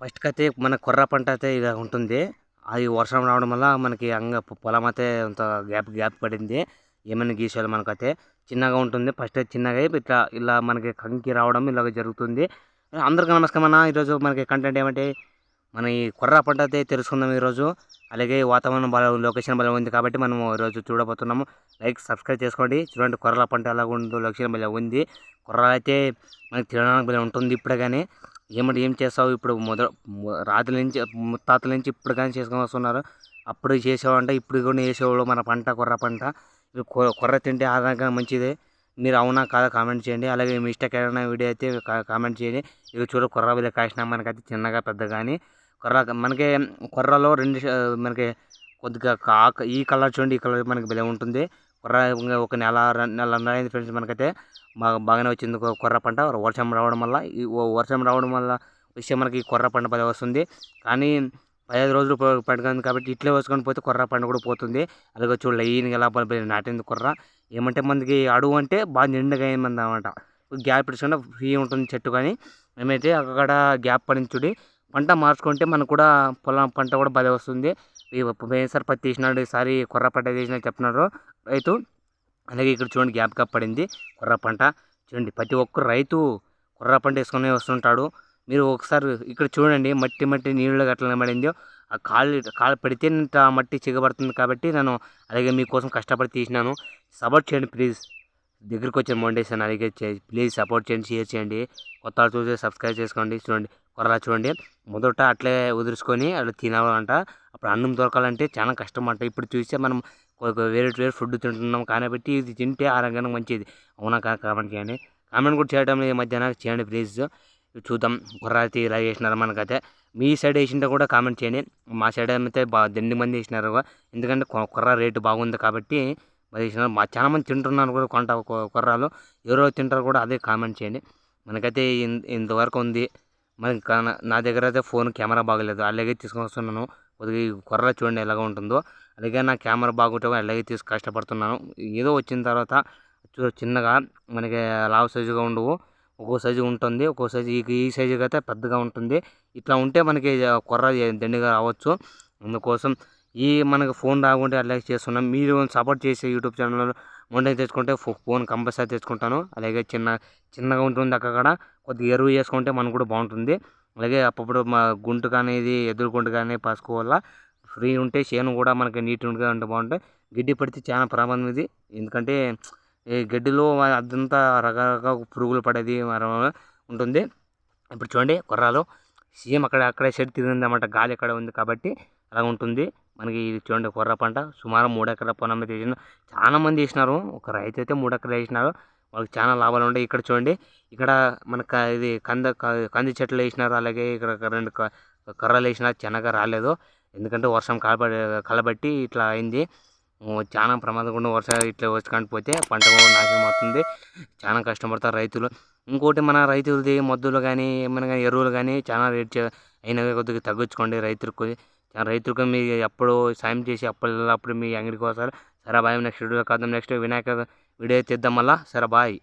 ఫస్ట్కి అయితే మన కొర్ర పంట అయితే ఇలా ఉంటుంది. అది వర్షం రావడం వల్ల మనకి అంగ పొలం అయితే అంత గ్యాప్ గ్యాప్ పడింది. ఏమైనా గీసాలు మనకైతే చిన్నగా ఉంటుంది. ఫస్ట్ అయితే చిన్నగా ఇట్లా ఇలా మనకి కంకి రావడం ఇలాగ జరుగుతుంది. అందరికీ నమస్కారం అన్న. ఈరోజు మనకి కంటెంట్ ఏమంటే మన ఈ కొర్ర పంట అయితే తెలుసుకుందాం ఈరోజు. అలాగే వాతావరణం బాగా లొకేషన్ బాగా ఉంది కాబట్టి మనం ఈరోజు చూడబోతున్నాము. లైక్ సబ్స్క్రైబ్ చేసుకోండి. చూడండి కొర్రల పంట ఎలా ఉందో లొకేషన్ బాగా ఉంది. కొర్ర అయితే మనకి తినడానికి బాగా ఉంటుంది ఇప్పుడే కానీ. ఏమంటే ఏం చేస్తావు ఇప్పుడు మొదట రాత్రి నుంచి ముత్తాతల నుంచి ఇప్పుడు కానీ చేసుకొని వస్తున్నారు. అప్పుడు చేసేవాడంటే ఇప్పుడు కూడా చేసేవాళ్ళు మన పంట కొర్ర పంట. ఇది కొర్ర తింటే ఆరోగ్యం మంచిదే. మీరు అవునా కాదా కామెంట్ చేయండి. అలాగే మీ ఇష్టం ఏదైనా వీడియో అయితే కామెంట్ చేయండి. ఇక చూడ కొర్ర వీళ్ళ కాసిన మనకైతే చిన్నగా పెద్ద కానీ కొర్ర మనకి కొర్రలో రెండు మనకి కొద్దిగా కాక ఈ కలర్ చూడండి ఈ కలర్ మనకి భలే ఉంటుంది. ఒక నెల నెలన్నర నెల అయింది ఫ్రెండ్స్ మనకైతే. బాగా బాగానే వచ్చింది కొర్ర పంట. వర్షం రావడం వల్ల ఈ వర్షం రావడం వల్ల విషయం మనకి కొర్ర పంట పది వస్తుంది. కానీ పదిహేను రోజులు ప- పడుతుంది కాబట్టి ఇట్లే వేసుకొని పోతే కొర్ర పంట కూడా పోతుంది. అలాగే చూడ లైన్గా ఎలా నాటింది కొర్ర. ఏమంటే మనకి అడుగు అంటే బాగా నిండుగా అయింది అనమాట గ్యాప్ ఇచ్చుకుంటే ఫ్రీ ఉంటుంది చెట్టు కానీ. మేమైతే అక్కడ గ్యాప్ పడించుడి పంట మార్చుకుంటే మనకు కూడా పొలం పంట కూడా భలే వస్తుంది. ఈ పోయినసారి పత్తి తీసినాడు ఈసారి కొర్ర పంట వేసినా చెప్తున్నారు రైతు అలాగే ఇక్కడ చూడండి గ్యాప్ గ్యాప్ పడింది. కుర్ర పంట చూడండి ప్రతి ఒక్క రైతు కుర్ర పంట వేసుకుని వస్తుంటాడు. మీరు ఒకసారి ఇక్కడ చూడండి మట్టి మట్టి నీళ్ళు అట్లా పడిందో ఆ కాళ్ళు కాలు పడితే ఆ మట్టి చిగబడుతుంది కాబట్టి నేను అలాగే మీకోసం కష్టపడి తీసినాను. సపోర్ట్ చేయండి ప్లీజ్. దగ్గరికి వచ్చిన మౌండేషన్ అలాగే ప్లీజ్ సపోర్ట్ చేయండి షేర్ చేయండి. కొత్త చూసి సబ్స్క్రైబ్ చేసుకోండి. చూడండి కొరలా చూడండి. మొదట అట్లే వదిలించుకొని అట్లా తినాలంట. అప్పుడు అన్నం దొరకాలంటే చాలా కష్టం అంట ఇప్పుడు చూస్తే మనం వేరే వేరే ఫుడ్ తింటున్నాం కాబట్టి ఇది తింటే ఆరోగ్యానికి మంచిది. అవునా కాదు కామెంట్ చేయండి కామెంట్ కూడా చేయడం ఈ మధ్యాహ్నం చేయండి ప్లీజ్. చూద్దాం కుర్రాతి ఇలా చేసినారు మనకైతే. మీ సైడ్ వేసింటే కూడా కామెంట్ చేయండి. మా సైడ్ అయితే బాగా దండి మంది వేసినారు. ఎందుకంటే కుర్ర రేటు బాగుంది కాబట్టి మరి వేసినారు. మా చాలా మంది తింటున్నారు కూడా కొంట కుర్రాలు. ఎవరో తింటారు కూడా అదే కామెంట్ చేయండి. మనకైతే ఇన్- ఇంతవరకు ఉంది. మరి ఇంకా నా- దగ్గర అయితే ఫోన్ కెమెరా బాగలేదు. అలాగే తీసుకొని వస్తున్నాను. కొద్దిగా ఈ కొర్ర చూడండి ఎలాగ ఉంటుందో. అలాగే నా కెమెరా బాగుంటే అలాగే తీసి కష్టపడుతున్నాను. ఏదో వచ్చిన తర్వాత చూ చిన్నగా మనకి లావు సైజుగా ఉండవు. ఒక్కో సైజు ఉంటుంది ఒక్కో సైజు ఈ ఈ సైజుకి అయితే పెద్దగా ఉంటుంది. ఇట్లా ఉంటే మనకి కొర్ర దండిగా రావచ్చు. అందుకోసం ఈ మనకి ఫోన్ రాకుంటే అలాగే చేస్తున్నాం. మీరు సపోర్ట్ చేసే యూట్యూబ్ ఛానల్ మొండే తెచ్చుకుంటే ఫో- ఫోన్ కంపల్సరీ తెచ్చుకుంటాను. అలాగే చిన్న చిన్నగా ఉంటుంది అక్కడ కొద్దిగా ఎరువు వేసుకుంటే మనకు కూడా బాగుంటుంది. అలాగే అప్పుడప్పుడు మా గుంటు కానీ ఇది ఎదురు గుంటు కానీ వల్ల ఫ్రీ ఉంటే చేను కూడా మనకి నీట్గా ఉంటే బాగుంటాయి. గడ్డి పడితే చాలా ప్రమాదం ఇది. ఎందుకంటే ఈ గడ్డిలో అదంతా రకరకాల పురుగులు పడేది ఉంటుంది. ఇప్పుడు చూడండి కుర్రాలు. సేమ్ అక్కడ అక్కడే షెడ్ తిరిగింది అనమాట గాలి అక్కడ ఉంది కాబట్టి అలా ఉంటుంది. మనకి ఇది చూడండి కొర్ర పంట. సుమారు మూడు ఎకరాల పొలం అయితే వేసిన చాలా మంది వేసినారు. ఒక రైతు అయితే మూడు ఎకరాలు వేసినారు. వాళ్ళకి చాలా లాభాలు ఉంటాయి ఇక్కడ చూడండి ఇక్కడ మనకు ఇది కంద కంది చెట్లు వేసినారు. అలాగే ఇక్కడ రెండు క- కర్రలు వేసినా చిన్నగా రాలేదు. ఎందుకంటే వర్షం కలబడి కలబట్టి ఇట్లా అయింది. చాలా చాలా ప్రమాదకుండా వర్షాలు ఇట్లా వచ్చుకొని పోతే పంట నాశనం అవుతుంది. చాలా కష్టపడతారు రైతులు. ఇంకోటి మన రైతులది మద్దులు కానీ ఏమైనా కానీ ఎరువులు కానీ చాలా రేట్ అయినా కొద్దిగా తగ్గించుకోండి రైతులకు. రైతులకు మీ ఎప్పుడు సాయం చేసి అప్పుడు అప్పుడు మీ అంగడికి వస్తారు సరే బాయ్ నెక్స్ట్ వీడియో కలుద్దాం. నెక్స్ట్ వినాయక వీడియో తీద్దాం మళ్ళా. సరే బాయ్.